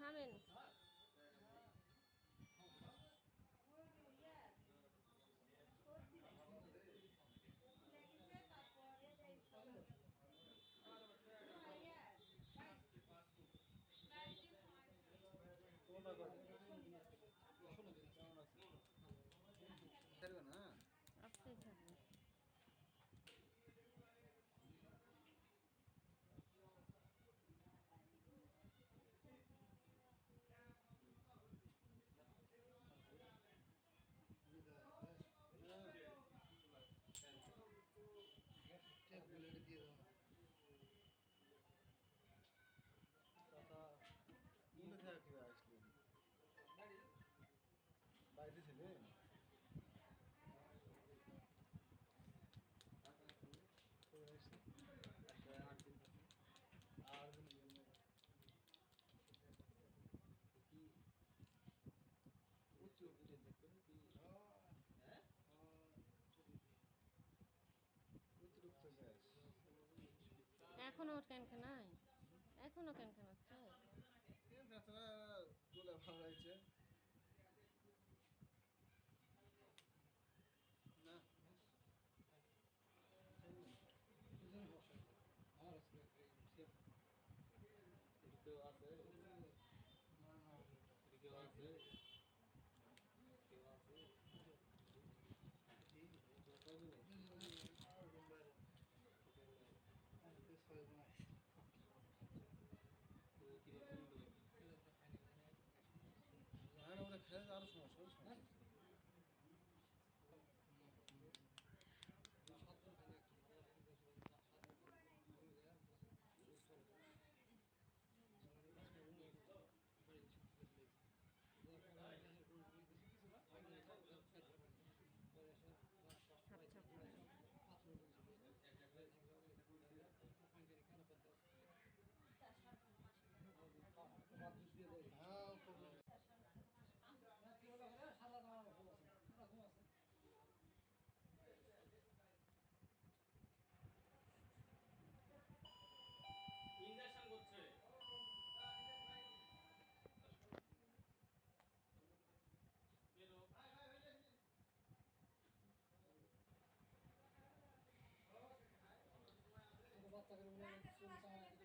থামেন বাড়িতে ছিলেন আর অতিরিক্ত গ্যাস এখনও ওর ক্যান নাই এখনও ক্যান ক্যান சரி বাচ্চাকে